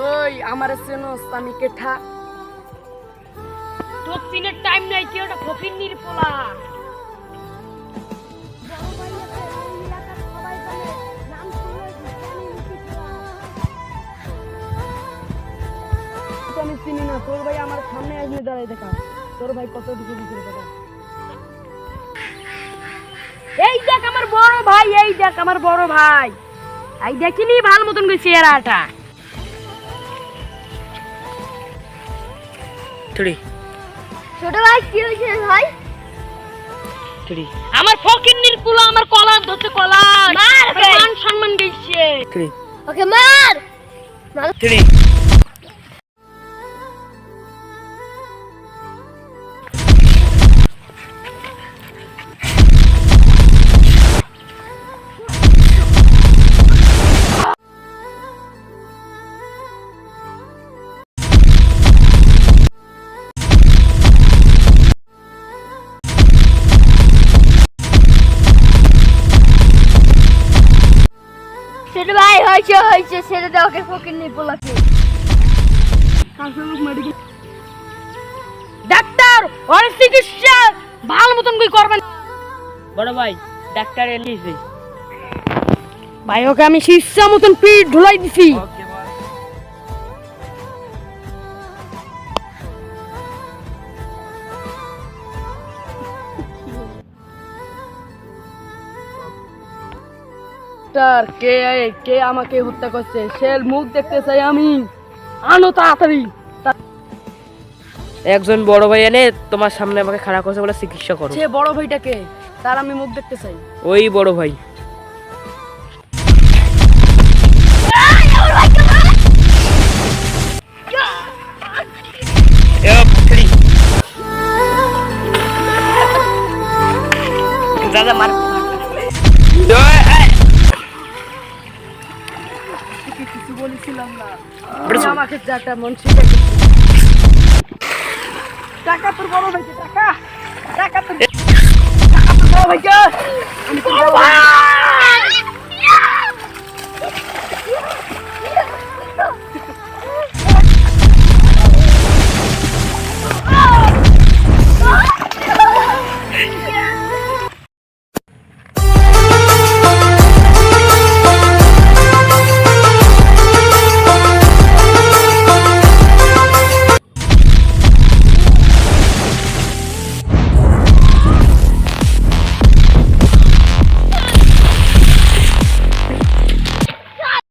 ওই আমার চেনস আমি কেঠা তোর সিনের টাইম নাই কি ওটা ফকির নির্পলা আমি চিনি না তোর ভাই আমার সামনে আসলে দাঁড়াই দেখা। তোর ভাই কত দিকে দিকে কথা এই দেখ আমার বড় ভাই এই দেখ আমার বড় ভাই। এই দেখিনি ভালো মতন করে চেহারাটা থ্রি ছোট ভাই কি হয়েছে ভাই? থ্রি আমার ফকির নির্পুলা আমার কলার ধরছে কলার মার আমার মান সম্মান গেছে থ্রি ওকে মার। থ্রি ছোট ভাই হয়েছে হয়েছে ছেড়ে দাও ওকে ফকির নিয়ে পোলাকে ডাক্তার ওর চিকিৎসা ভালো মতন করে করবেন বড় ভাই ডাক্তার এলিয়েছে ভাই ওকে আমি শিষ্যা মতন পিঠ ঢুলাই দিছি। ডাক্তার কে কে আমাকে হত্যা করছে? সে মুখ দেখতে চাই আমি। আনো তাড়াতাড়ি। একজন বড় ভাই এনে তোমার সামনে আমাকে খারাপ করছে বলে চিকিৎসা করো। সে বড় ভাইটাকে তার আমি মুখ দেখতে চাই। ওই বড় ভাই। দাদা মার তোকে কিছু বলেছিলাম না। আমাকে যাটা মন শিখে টাকা তোর বড় ভাইকে টাকা। টাকা তোর টাকা তোর বড় ভাইকে।